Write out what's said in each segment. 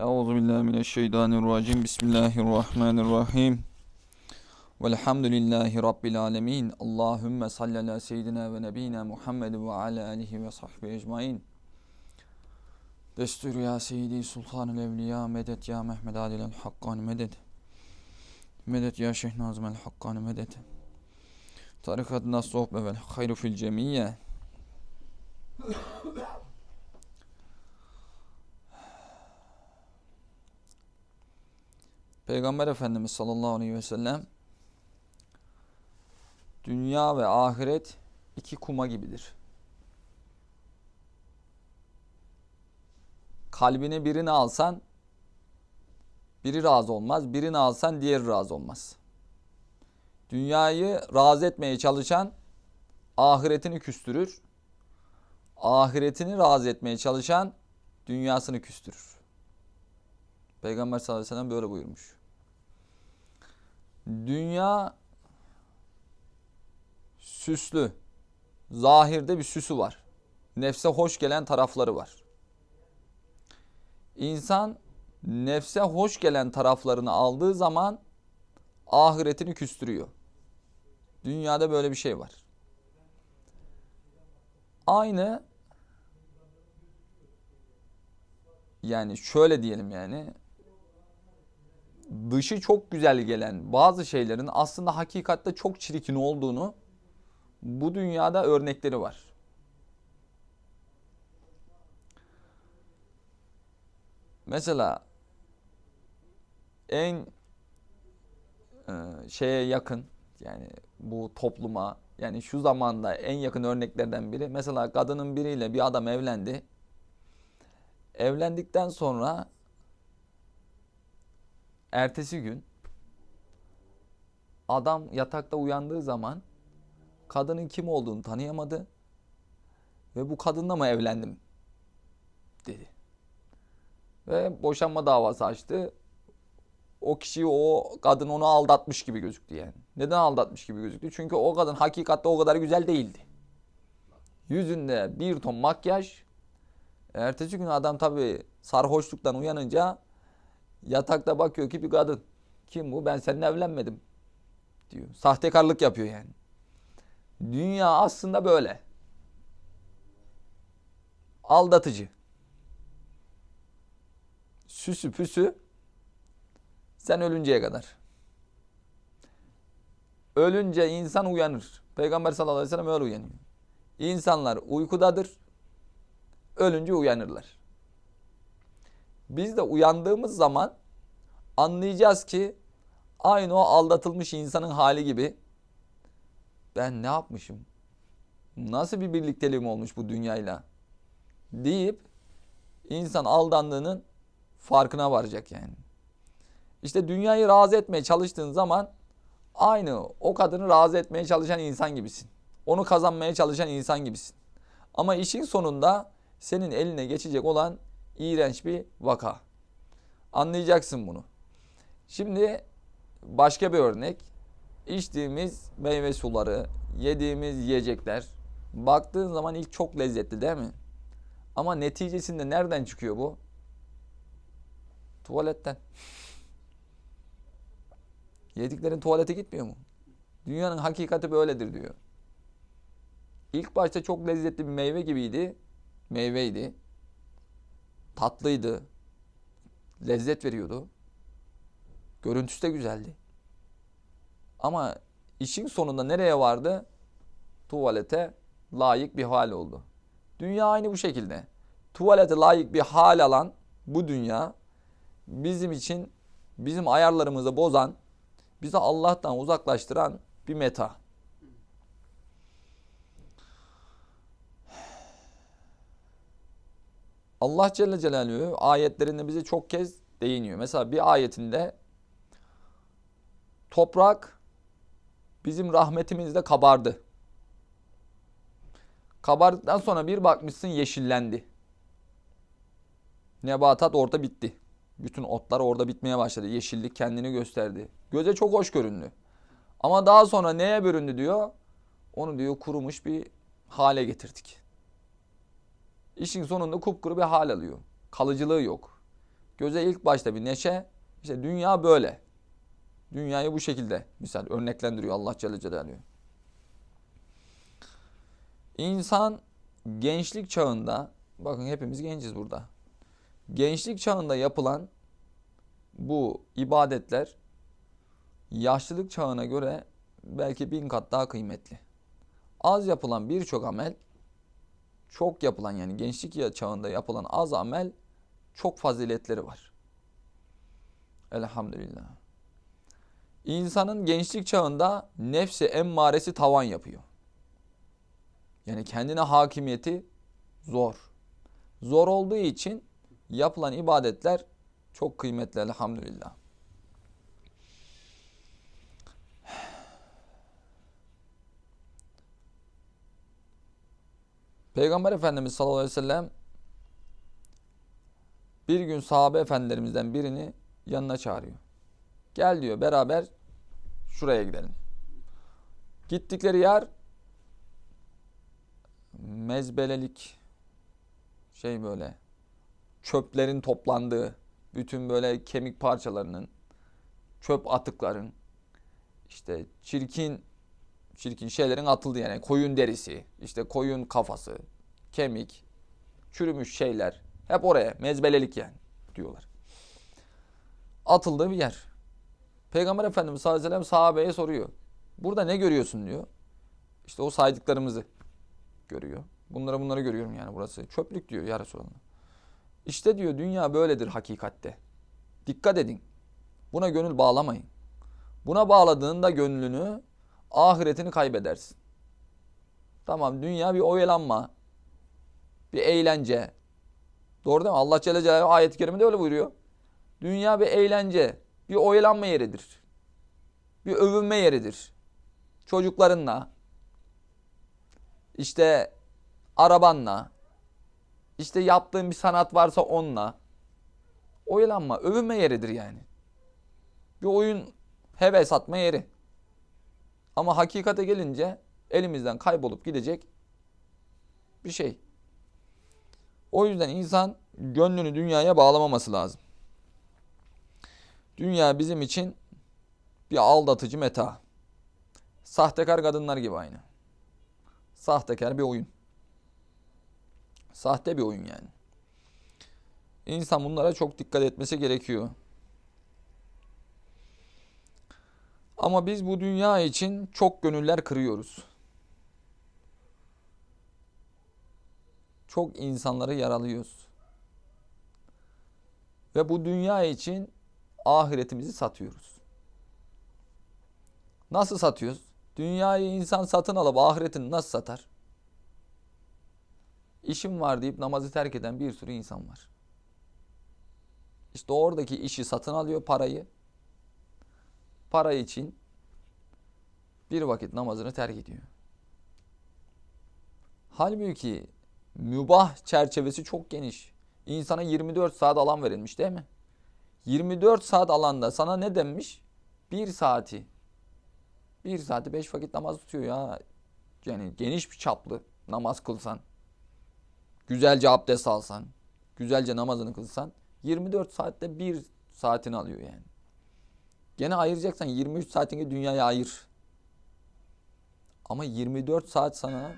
Euzu billahi mineşşeytanirracim. Bismillahirrahmanirrahim. Velhamdülillahi rabbil alamin. Allahumme salli ala seyyidina ve nebiyina Muhammed ve ala alihi ve sahbihi ecmaîn. Destur ya seyyidi sultanul evliya medet ya Mehmed Alil Hakkani medet. Medet ya Şeyh Nazım el Hakkani medet. Tarikat nas sohbe vel hayru fil cemiyye. Peygamber Efendimiz sallallahu aleyhi ve sellem dünya ve ahiret iki kuma gibidir. Kalbine birini alsan biri razı olmaz, birini alsan diğeri razı olmaz. Dünyayı razı etmeye çalışan ahiretini küstürür. Ahiretini razı etmeye çalışan dünyasını küstürür. Peygamber sallallahu aleyhi ve sellem böyle buyurmuş. Dünya süslü. Zahirde bir süsü var. Nefse hoş gelen tarafları var. İnsan nefse hoş gelen taraflarını aldığı zaman ahiretini küstürüyor. Dünyada böyle bir şey var. Aynı yani şöyle diyelim yani dışı çok güzel gelen bazı şeylerin aslında hakikatte çok çirkin olduğunu bu dünyada örnekleri var. Mesela en e, şeye yakın yani bu topluma yani şu zamanda en yakın örneklerden biri mesela kadının biriyle bir adam evlendi. Evlendikten sonra ertesi gün adam yatakta uyandığı zaman kadının kim olduğunu tanıyamadı ve bu kadınla mı evlendim dedi. Ve boşanma davası açtı. O kişi o kadın onu aldatmış gibi gözüktü yani. Neden aldatmış gibi gözüktü? Çünkü o kadın hakikatte o kadar güzel değildi. Yüzünde bir ton makyaj. Ertesi gün adam tabii sarhoşluktan uyanınca Yatakta bakıyor ki bir kadın. Kim bu? Ben seninle evlenmedim diyor. Sahtekarlık yapıyor yani. Dünya aslında böyle. Aldatıcı. Süsü püsü sen ölünceye kadar. Ölünce insan uyanır. Peygamber sallallahu aleyhi ve sellem öyle uyanıyor. İnsanlar uykudadır. Ölünce uyanırlar. Biz de uyandığımız zaman anlayacağız ki aynı o aldatılmış insanın hali gibi ben ne yapmışım? Nasıl bir birlikteliğim olmuş bu dünyayla? deyip insan aldandığının farkına varacak yani. İşte dünyayı razı etmeye çalıştığın zaman aynı o kadını razı etmeye çalışan insan gibisin. Onu kazanmaya çalışan insan gibisin. Ama işin sonunda senin eline geçecek olan iğrenç bir vaka. Anlayacaksın bunu. Şimdi başka bir örnek. İçtiğimiz meyve suları, yediğimiz yiyecekler. Baktığın zaman ilk çok lezzetli değil mi? Ama neticesinde nereden çıkıyor bu? Tuvaletten. Yediklerin tuvalete gitmiyor mu? Dünyanın hakikati böyledir diyor. İlk başta çok lezzetli bir meyve gibiydi. Meyveydi tatlıydı. Lezzet veriyordu. Görüntüsü de güzeldi. Ama işin sonunda nereye vardı? Tuvalete layık bir hal oldu. Dünya aynı bu şekilde. Tuvalete layık bir hal alan bu dünya bizim için bizim ayarlarımızı bozan, bizi Allah'tan uzaklaştıran bir meta. Allah Celle Celaluhu ayetlerinde bize çok kez değiniyor. Mesela bir ayetinde toprak bizim rahmetimizde kabardı. Kabardıktan sonra bir bakmışsın yeşillendi. Nebatat orada bitti. Bütün otlar orada bitmeye başladı. Yeşillik kendini gösterdi. Göze çok hoş göründü. Ama daha sonra neye büründü diyor? Onu diyor kurumuş bir hale getirdik. İşin sonunda kupkuru bir hal alıyor. Kalıcılığı yok. göze ilk başta bir neşe. İşte dünya böyle. Dünyayı bu şekilde misal örneklendiriyor Allah Celle Celaluhu. İnsan gençlik çağında bakın hepimiz genciz burada. Gençlik çağında yapılan bu ibadetler yaşlılık çağına göre belki bin kat daha kıymetli. Az yapılan birçok amel çok yapılan yani gençlik çağında yapılan az amel çok faziletleri var. Elhamdülillah. İnsanın gençlik çağında nefsi emmaresi tavan yapıyor. Yani kendine hakimiyeti zor. Zor olduğu için yapılan ibadetler çok kıymetli elhamdülillah. Peygamber Efendimiz sallallahu aleyhi ve sellem bir gün sahabe efendilerimizden birini yanına çağırıyor. Gel diyor beraber şuraya gidelim. Gittikleri yer mezbelelik şey böyle çöplerin toplandığı bütün böyle kemik parçalarının çöp atıkların işte çirkin çirkin şeylerin atıldığı yani koyun derisi işte koyun kafası kemik çürümüş şeyler hep oraya mezbelelik yani diyorlar. Atıldığı bir yer. Peygamber Efendimiz sallallahu aleyhi ve sellem sahabeye soruyor. Burada ne görüyorsun diyor. İşte o saydıklarımızı görüyor. Bunları bunları görüyorum yani burası. Çöplük diyor ya Resulallah. İşte diyor dünya böyledir hakikatte. Dikkat edin. Buna gönül bağlamayın. Buna bağladığında gönlünü ahiretini kaybedersin. Tamam dünya bir oyalanma, bir eğlence. Doğru değil mi? Allah Celle Celaluhu ayet-i kerimede öyle buyuruyor. Dünya bir eğlence, bir oyalanma yeridir. Bir övünme yeridir. Çocuklarınla, işte arabanla, işte yaptığın bir sanat varsa onunla. Oyalanma, övünme yeridir yani. Bir oyun heves atma yeri. Ama hakikate gelince elimizden kaybolup gidecek bir şey. O yüzden insan gönlünü dünyaya bağlamaması lazım. Dünya bizim için bir aldatıcı meta. Sahtekar kadınlar gibi aynı. Sahtekar bir oyun. Sahte bir oyun yani. İnsan bunlara çok dikkat etmesi gerekiyor. Ama biz bu dünya için çok gönüller kırıyoruz. Çok insanları yaralıyoruz. Ve bu dünya için ahiretimizi satıyoruz. Nasıl satıyoruz? Dünyayı insan satın alıp ahiretini nasıl satar? İşim var deyip namazı terk eden bir sürü insan var. İşte oradaki işi satın alıyor parayı. Para için bir vakit namazını terk ediyor. Halbuki mübah çerçevesi çok geniş. İnsana 24 saat alan verilmiş değil mi? 24 saat alanda sana ne denmiş? Bir saati. Bir saati beş vakit namaz tutuyor ya. Yani geniş bir çaplı namaz kılsan. Güzelce abdest alsan. Güzelce namazını kılsan. 24 saatte bir saatini alıyor yani. Gene ayıracaksan 23 saatini dünyaya ayır. Ama 24 saat sana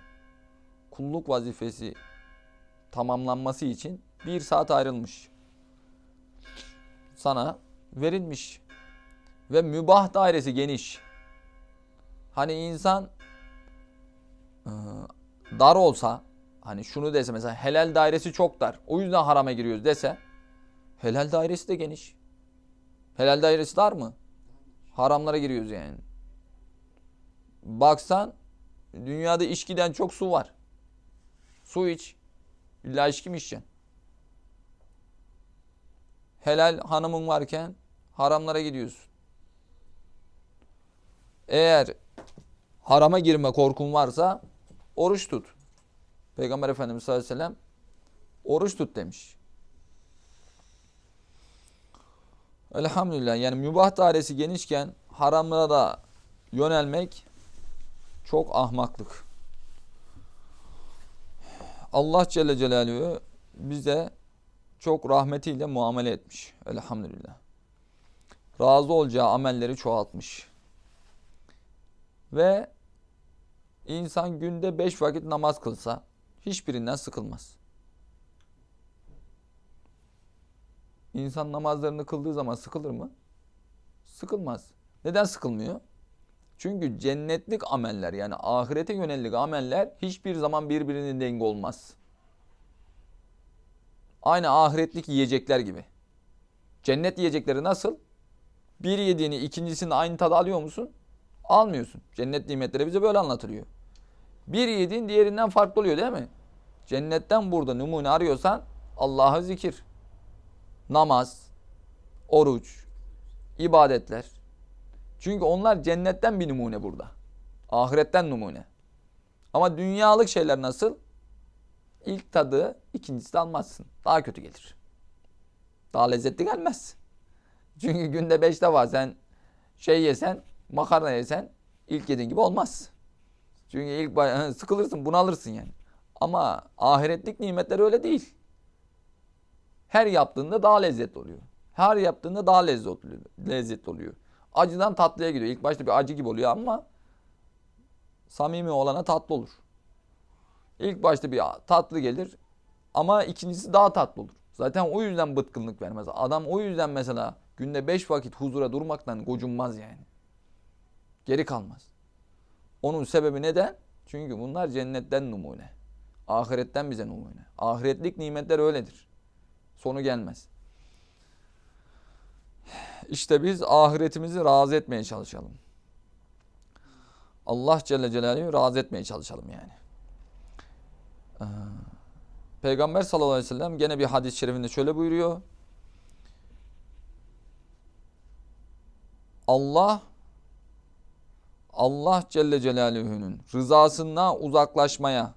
kulluk vazifesi tamamlanması için bir saat ayrılmış. Sana verilmiş. Ve mübah dairesi geniş. Hani insan dar olsa hani şunu dese mesela helal dairesi çok dar. O yüzden harama giriyoruz dese helal dairesi de geniş. Helal dairesi dar mı? Haramlara giriyoruz yani. Baksan dünyada içkiden çok su var. Su iç. İlla içki mi içeceksin? Helal hanımın varken haramlara gidiyorsun. Eğer harama girme korkun varsa oruç tut. Peygamber Efendimiz sallallahu aleyhi ve sellem oruç tut demiş. Elhamdülillah yani mübah dairesi genişken haramlara da yönelmek çok ahmaklık. Allah Celle Celaluhu bize çok rahmetiyle muamele etmiş. Elhamdülillah. Razı olacağı amelleri çoğaltmış. Ve insan günde beş vakit namaz kılsa hiçbirinden sıkılmaz. İnsan namazlarını kıldığı zaman sıkılır mı? Sıkılmaz. Neden sıkılmıyor? Çünkü cennetlik ameller yani ahirete yönelik ameller hiçbir zaman birbirinin dengi olmaz. Aynı ahiretlik yiyecekler gibi. Cennet yiyecekleri nasıl? Bir yediğini ikincisinde aynı tadı alıyor musun? Almıyorsun. Cennet nimetleri bize böyle anlatılıyor. Bir yediğin diğerinden farklı oluyor değil mi? Cennetten burada numune arıyorsan Allah'ı zikir, namaz, oruç, ibadetler. Çünkü onlar cennetten bir numune burada. Ahiretten numune. Ama dünyalık şeyler nasıl? İlk tadı ikincisi de almazsın. Daha kötü gelir. Daha lezzetli gelmez. Çünkü günde beşte var sen şey yesen makarna yesen ilk yediğin gibi olmaz. Çünkü ilk sıkılırsın bunalırsın yani. Ama ahiretlik nimetler öyle değil. Her yaptığında daha lezzetli oluyor. Her yaptığında daha lezzetli, lezzetli oluyor. Acıdan tatlıya gidiyor. İlk başta bir acı gibi oluyor ama samimi olana tatlı olur. İlk başta bir tatlı gelir ama ikincisi daha tatlı olur. Zaten o yüzden bıtkınlık vermez. Adam o yüzden mesela günde beş vakit huzura durmaktan gocunmaz yani. Geri kalmaz. Onun sebebi neden? Çünkü bunlar cennetten numune. Ahiretten bize numune. Ahiretlik nimetler öyledir. Sonu gelmez. İşte biz ahiretimizi razı etmeye çalışalım. Allah Celle Celaluhu razı etmeye çalışalım yani. Ee, Peygamber sallallahu aleyhi ve sellem gene bir hadis-i şerifinde şöyle buyuruyor. Allah Allah Celle Celaluhu'nun rızasından uzaklaşmaya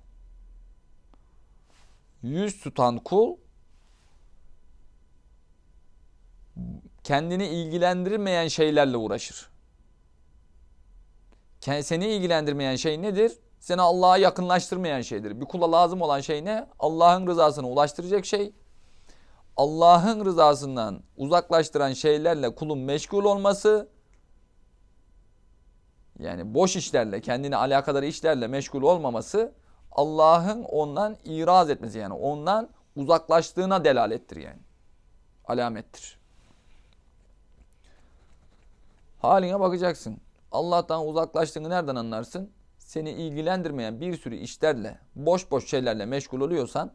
yüz tutan kul kendini ilgilendirmeyen şeylerle uğraşır. Seni ilgilendirmeyen şey nedir? Seni Allah'a yakınlaştırmayan şeydir. Bir kula lazım olan şey ne? Allah'ın rızasına ulaştıracak şey. Allah'ın rızasından uzaklaştıran şeylerle kulun meşgul olması yani boş işlerle, kendine alakadar işlerle meşgul olmaması Allah'ın ondan iraz etmesi yani ondan uzaklaştığına delalettir yani. Alamettir. Haline bakacaksın. Allah'tan uzaklaştığını nereden anlarsın? Seni ilgilendirmeyen bir sürü işlerle, boş boş şeylerle meşgul oluyorsan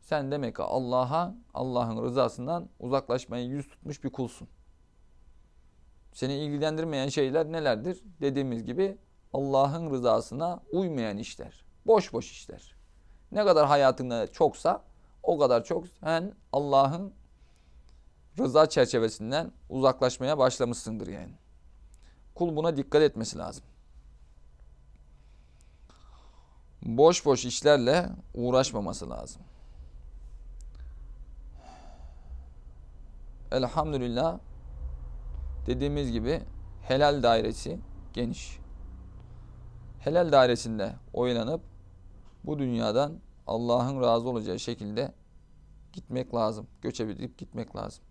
sen demek ki Allah'a, Allah'ın rızasından uzaklaşmaya yüz tutmuş bir kulsun. Seni ilgilendirmeyen şeyler nelerdir? Dediğimiz gibi Allah'ın rızasına uymayan işler. Boş boş işler. Ne kadar hayatında çoksa o kadar çok sen Allah'ın rıza çerçevesinden uzaklaşmaya başlamışsındır yani. Kul buna dikkat etmesi lazım. Boş boş işlerle uğraşmaması lazım. Elhamdülillah dediğimiz gibi helal dairesi geniş. Helal dairesinde oynanıp bu dünyadan Allah'ın razı olacağı şekilde gitmek lazım. Göçebilip gitmek lazım.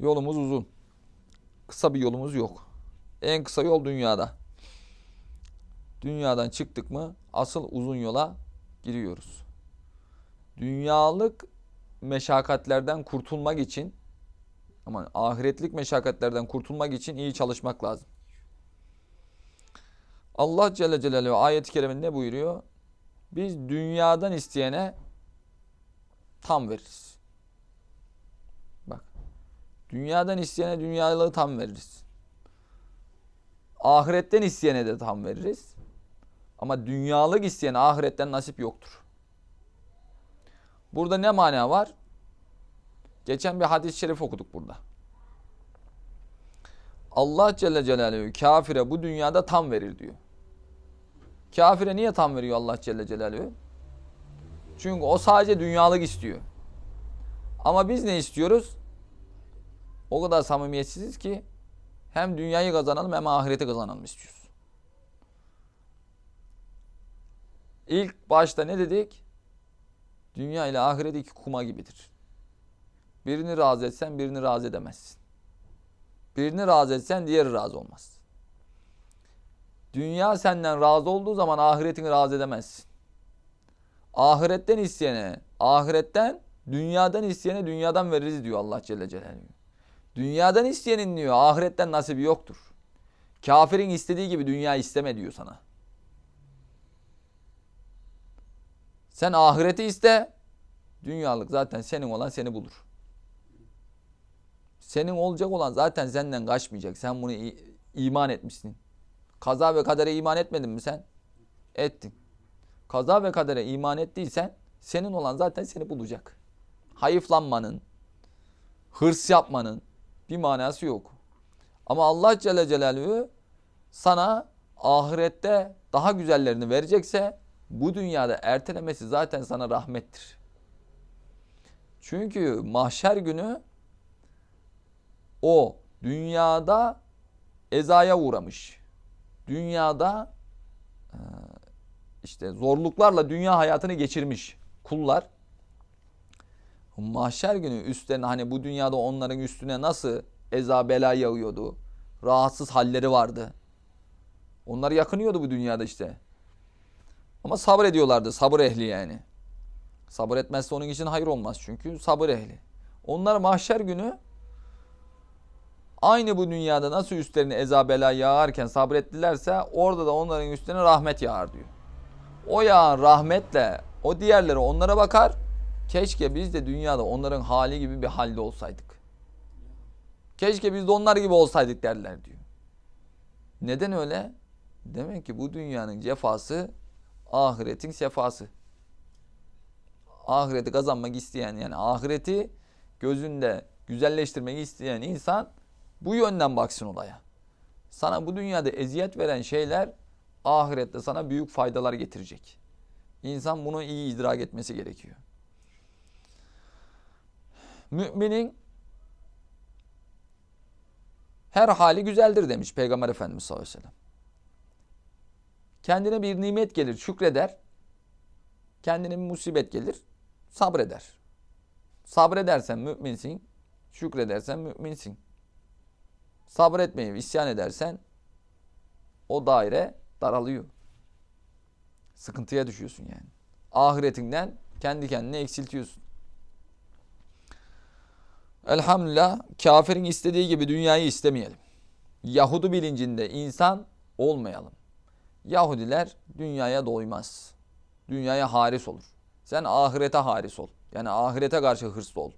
Yolumuz uzun. Kısa bir yolumuz yok. En kısa yol dünyada. Dünyadan çıktık mı asıl uzun yola giriyoruz. Dünyalık meşakkatlerden kurtulmak için ama ahiretlik meşakkatlerden kurtulmak için iyi çalışmak lazım. Allah Celle Celaluhu ayet-i keriminde ne buyuruyor? Biz dünyadan isteyene tam veririz. Dünyadan isteyene dünyalığı tam veririz. Ahiretten isteyene de tam veririz. Ama dünyalık isteyene ahiretten nasip yoktur. Burada ne mana var? Geçen bir hadis-i şerif okuduk burada. Allah Celle Celaluhu kafire bu dünyada tam verir diyor. Kafire niye tam veriyor Allah Celle Celaluhu? Çünkü o sadece dünyalık istiyor. Ama biz ne istiyoruz? O kadar samimiyetsiziz ki hem dünyayı kazanalım hem ahireti kazanalım istiyoruz. İlk başta ne dedik? Dünya ile ahiret iki kuma gibidir. Birini razı etsen birini razı edemezsin. Birini razı etsen diğeri razı olmaz. Dünya senden razı olduğu zaman ahiretini razı edemezsin. Ahiretten isteyene, ahiretten, dünyadan isteyene dünyadan veririz diyor Allah Celle Celaluhu. Dünyadan isteyenin diyor ahiretten nasibi yoktur. Kafirin istediği gibi dünya isteme diyor sana. Sen ahireti iste, dünyalık zaten senin olan seni bulur. Senin olacak olan zaten senden kaçmayacak. Sen bunu iman etmişsin. Kaza ve kadere iman etmedin mi sen? Ettin. Kaza ve kadere iman ettiysen senin olan zaten seni bulacak. Hayıflanmanın, hırs yapmanın bir manası yok. Ama Allah Celle Celaluhu sana ahirette daha güzellerini verecekse bu dünyada ertelemesi zaten sana rahmettir. Çünkü mahşer günü o dünyada ezaya uğramış. Dünyada e, işte zorluklarla dünya hayatını geçirmiş kullar mahşer günü üstlerine hani bu dünyada onların üstüne nasıl eza bela yağıyordu. Rahatsız halleri vardı. Onlar yakınıyordu bu dünyada işte. Ama sabır ediyorlardı. Sabır ehli yani. Sabır etmezse onun için hayır olmaz çünkü sabır ehli. Onlar mahşer günü aynı bu dünyada nasıl üstlerine eza bela yağarken sabrettilerse orada da onların üstüne rahmet yağar diyor. O yağan rahmetle o diğerleri onlara bakar. Keşke biz de dünyada onların hali gibi bir halde olsaydık. Keşke biz de onlar gibi olsaydık derler diyor. Neden öyle? Demek ki bu dünyanın cefası ahiretin sefası. Ahireti kazanmak isteyen yani ahireti gözünde güzelleştirmek isteyen insan bu yönden baksın olaya. Sana bu dünyada eziyet veren şeyler ahirette sana büyük faydalar getirecek. İnsan bunu iyi idrak etmesi gerekiyor. Müminin her hali güzeldir demiş Peygamber Efendimiz sallallahu aleyhi ve sellem. Kendine bir nimet gelir, şükreder. Kendine bir musibet gelir, sabreder. Sabredersen müminsin, şükredersen müminsin. Sabretmeyip isyan edersen o daire daralıyor. Sıkıntıya düşüyorsun yani. Ahiretinden kendi kendine eksiltiyorsun. Elhamdülillah kafirin istediği gibi dünyayı istemeyelim. Yahudu bilincinde insan olmayalım. Yahudiler dünyaya doymaz. Dünyaya haris olur. Sen ahirete haris ol. Yani ahirete karşı hırslı ol.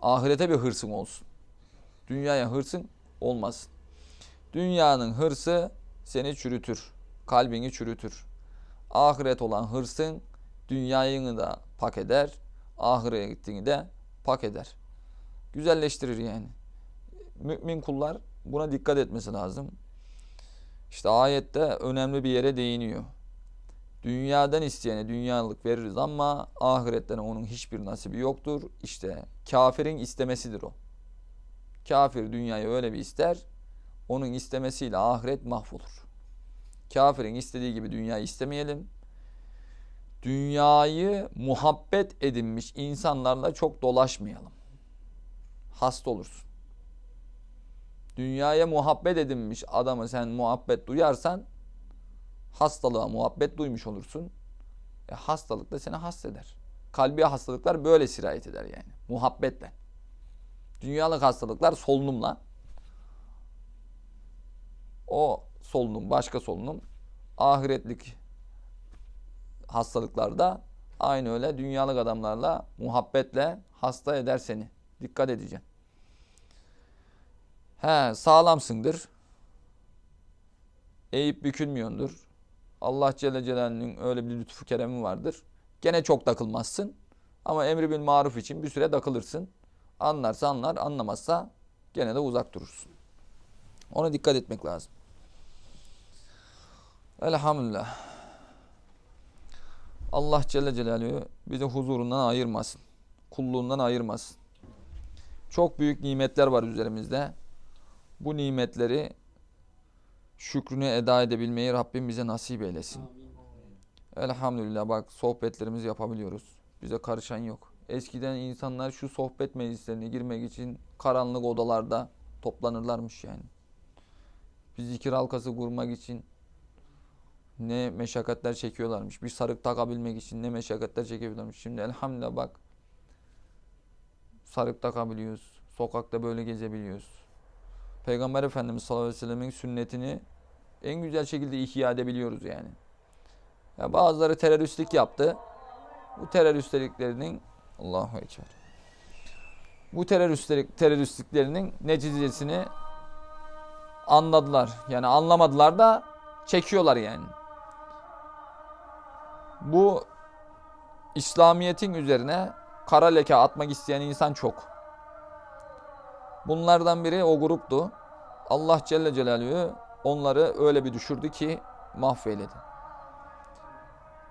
Ahirete bir hırsın olsun. Dünyaya hırsın olmasın. Dünyanın hırsı seni çürütür. Kalbini çürütür. Ahiret olan hırsın dünyayı da pak eder. Ahiretini de pak eder. Güzelleştirir yani. Mümin kullar buna dikkat etmesi lazım. İşte ayette önemli bir yere değiniyor. Dünyadan isteyene dünyalık veririz ama ahiretten onun hiçbir nasibi yoktur. İşte kafirin istemesidir o. Kafir dünyayı öyle bir ister, onun istemesiyle ahiret mahvolur. Kafirin istediği gibi dünyayı istemeyelim. Dünyayı muhabbet edinmiş insanlarla çok dolaşmayalım. Hasta olursun. Dünyaya muhabbet edinmiş adamı sen muhabbet duyarsan hastalığa muhabbet duymuş olursun. E, hastalık da seni hasteder. Kalbi hastalıklar böyle sirayet eder yani. Muhabbetle. Dünyalık hastalıklar solunumla. O solunum başka solunum. Ahiretlik hastalıklarda aynı öyle dünyalık adamlarla muhabbetle hasta eder seni. Dikkat edeceksin. He sağlamsındır. Eğip bükülmüyordur. Allah Celle Celaluhu'nun öyle bir lütfu keremi vardır. Gene çok takılmazsın. Ama emri bil maruf için bir süre takılırsın. Anlarsa anlar, anlamazsa gene de uzak durursun. Ona dikkat etmek lazım. Elhamdülillah. Allah Celle Celaluhu bizi huzurundan ayırmasın. Kulluğundan ayırmasın. Çok büyük nimetler var üzerimizde. Bu nimetleri şükrünü eda edebilmeyi Rabbim bize nasip eylesin. Elhamdülillah bak sohbetlerimizi yapabiliyoruz. Bize karışan yok. Eskiden insanlar şu sohbet meclislerine girmek için karanlık odalarda toplanırlarmış yani. Bir zikir halkası kurmak için ne meşakkatler çekiyorlarmış. Bir sarık takabilmek için ne meşakkatler çekiyorlarmış. Şimdi elhamdülillah bak sarık takabiliyoruz. Sokakta böyle gezebiliyoruz. Peygamber Efendimiz sallallahu aleyhi ve sellemin sünnetini en güzel şekilde ihya edebiliyoruz yani. Ya bazıları teröristlik yaptı. Bu teröristliklerinin Allahu Ekber. Bu teröristlik, teröristliklerinin neticesini anladılar. Yani anlamadılar da çekiyorlar yani. Bu İslamiyet'in üzerine kara leke atmak isteyen insan çok. Bunlardan biri o gruptu. Allah Celle Celaluhu onları öyle bir düşürdü ki mahveyledi.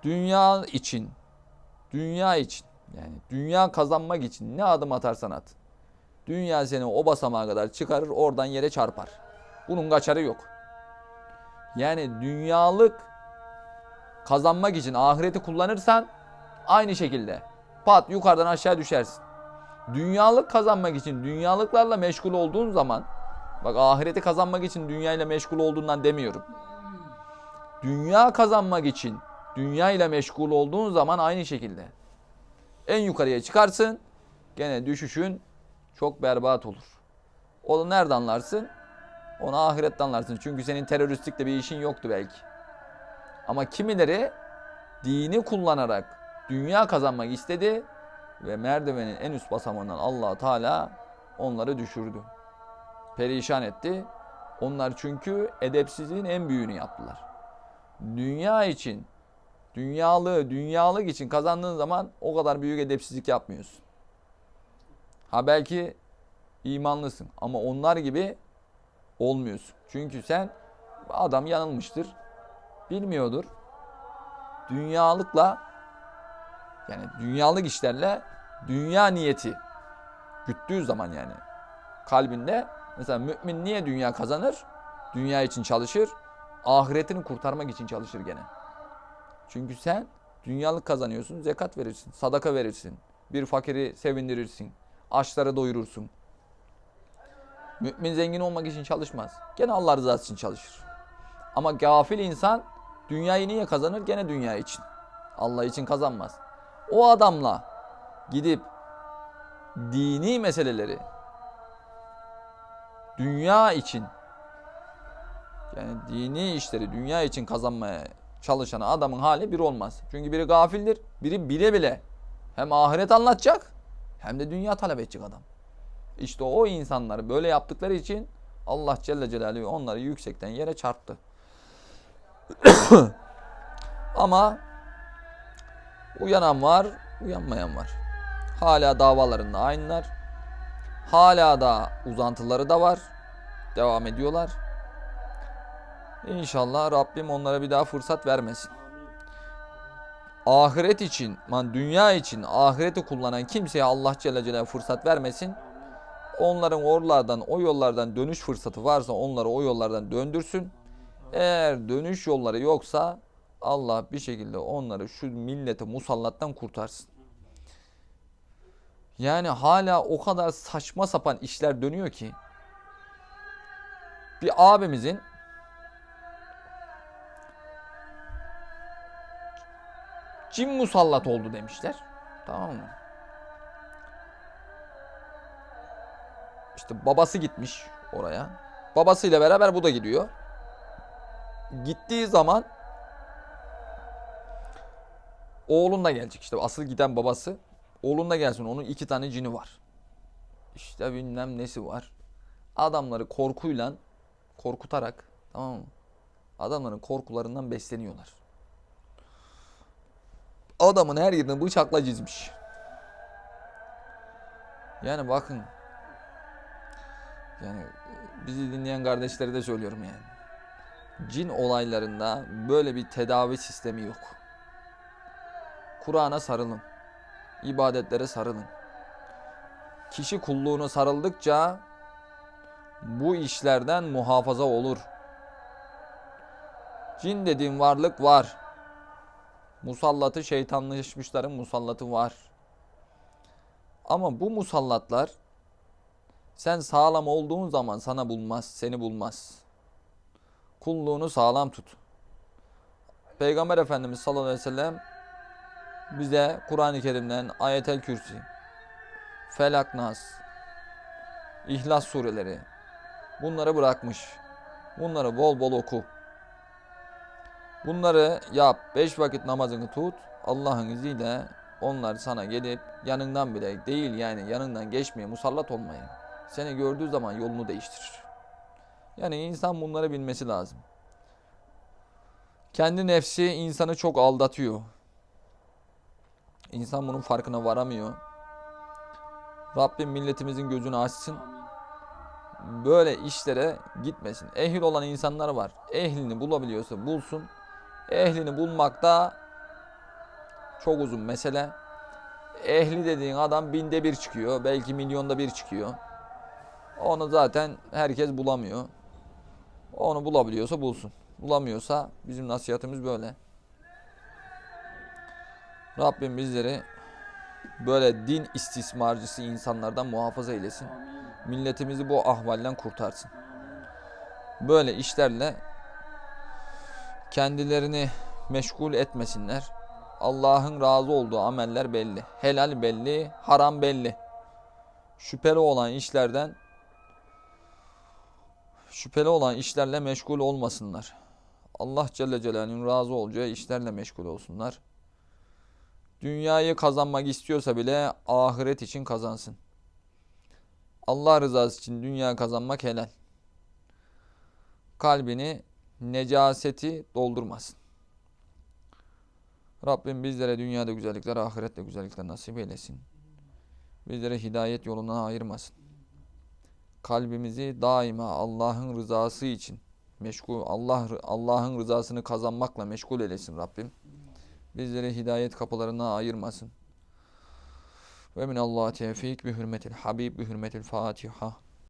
Dünya için, dünya için yani dünya kazanmak için ne adım atarsan at. Dünya seni o basamağa kadar çıkarır oradan yere çarpar. Bunun kaçarı yok. Yani dünyalık kazanmak için ahireti kullanırsan aynı şekilde pat yukarıdan aşağı düşersin. Dünyalık kazanmak için dünyalıklarla meşgul olduğun zaman bak ahireti kazanmak için dünyayla meşgul olduğundan demiyorum. Dünya kazanmak için dünya ile meşgul olduğun zaman aynı şekilde. En yukarıya çıkarsın gene düşüşün çok berbat olur. Onu nereden anlarsın? Onu ahiretten anlarsın. Çünkü senin teröristlikle bir işin yoktu belki. Ama kimileri dini kullanarak dünya kazanmak istedi ve merdivenin en üst basamağından allah Teala onları düşürdü. Perişan etti. Onlar çünkü edepsizliğin en büyüğünü yaptılar. Dünya için, dünyalığı, dünyalık için kazandığın zaman o kadar büyük edepsizlik yapmıyorsun. Ha belki imanlısın ama onlar gibi olmuyorsun. Çünkü sen adam yanılmıştır. Bilmiyordur. Dünyalıkla yani dünyalık işlerle dünya niyeti güttüğü zaman yani kalbinde mesela mümin niye dünya kazanır? Dünya için çalışır. Ahiretini kurtarmak için çalışır gene. Çünkü sen dünyalık kazanıyorsun, zekat verirsin, sadaka verirsin. Bir fakiri sevindirirsin, açları doyurursun. Mümin zengin olmak için çalışmaz. Gene Allah rızası için çalışır. Ama gafil insan dünyayı niye kazanır? Gene dünya için. Allah için kazanmaz. O adamla gidip dini meseleleri dünya için yani dini işleri dünya için kazanmaya çalışan adamın hali bir olmaz. Çünkü biri gafildir, biri bile bile hem ahiret anlatacak hem de dünya talep edecek adam. İşte o insanları böyle yaptıkları için Allah Celle Celaluhu onları yüksekten yere çarptı. Ama uyanan var, uyanmayan var. Hala davalarında aynılar. Hala da uzantıları da var. Devam ediyorlar. İnşallah Rabbim onlara bir daha fırsat vermesin. Ahiret için, man dünya için ahireti kullanan kimseye Allah Celle Celaluhu fırsat vermesin. Onların oralardan, o yollardan dönüş fırsatı varsa onları o yollardan döndürsün. Eğer dönüş yolları yoksa Allah bir şekilde onları şu millete musallattan kurtarsın. Yani hala o kadar saçma sapan işler dönüyor ki bir abimizin cin musallat oldu demişler. Tamam mı? İşte babası gitmiş oraya. Babasıyla beraber bu da gidiyor. Gittiği zaman oğlun da gelecek işte asıl giden babası. Oğlun da gelsin onun iki tane cini var. İşte bilmem nesi var. Adamları korkuyla korkutarak tamam mı? Adamların korkularından besleniyorlar. Adamın her yerini bıçakla çizmiş. Yani bakın. Yani bizi dinleyen kardeşlere de söylüyorum yani. Cin olaylarında böyle bir tedavi sistemi yok. Kur'an'a sarılın. ibadetlere sarılın. Kişi kulluğuna sarıldıkça bu işlerden muhafaza olur. Cin dediğin varlık var. Musallatı şeytanlaşmışların musallatı var. Ama bu musallatlar sen sağlam olduğun zaman sana bulmaz, seni bulmaz. Kulluğunu sağlam tut. Peygamber Efendimiz sallallahu aleyhi ve sellem bize Kur'an-ı Kerim'den Ayetel Kürsi, Felak Nas, İhlas sureleri bunları bırakmış. Bunları bol bol oku. Bunları yap. Beş vakit namazını tut. Allah'ın izniyle onlar sana gelip yanından bile değil yani yanından geçmeye, musallat olmaya. Seni gördüğü zaman yolunu değiştirir. Yani insan bunları bilmesi lazım. Kendi nefsi insanı çok aldatıyor. İnsan bunun farkına varamıyor. Rabbim milletimizin gözünü açsın. Böyle işlere gitmesin. Ehil olan insanlar var. Ehlini bulabiliyorsa bulsun. Ehlini bulmak da çok uzun mesele. Ehli dediğin adam binde bir çıkıyor. Belki milyonda bir çıkıyor. Onu zaten herkes bulamıyor. Onu bulabiliyorsa bulsun. Bulamıyorsa bizim nasihatimiz böyle. Rabbim bizleri böyle din istismarcısı insanlardan muhafaza eylesin. Milletimizi bu ahvalden kurtarsın. Böyle işlerle kendilerini meşgul etmesinler. Allah'ın razı olduğu ameller belli. Helal belli, haram belli. Şüpheli olan işlerden şüpheli olan işlerle meşgul olmasınlar. Allah Celle Celaluhu'nun razı olacağı işlerle meşgul olsunlar. Dünyayı kazanmak istiyorsa bile ahiret için kazansın. Allah rızası için dünya kazanmak helal. Kalbini necaseti doldurmasın. Rabbim bizlere dünyada güzellikler, ahirette güzellikler nasip eylesin. Bizlere hidayet yolundan ayırmasın. Kalbimizi daima Allah'ın rızası için meşgul Allah Allah'ın rızasını kazanmakla meşgul eylesin Rabbim. Bizleri hidayet kapılarına ayırmasın. Ve min Allah tevfik bi hürmetil Habib bi hürmetil Fatiha.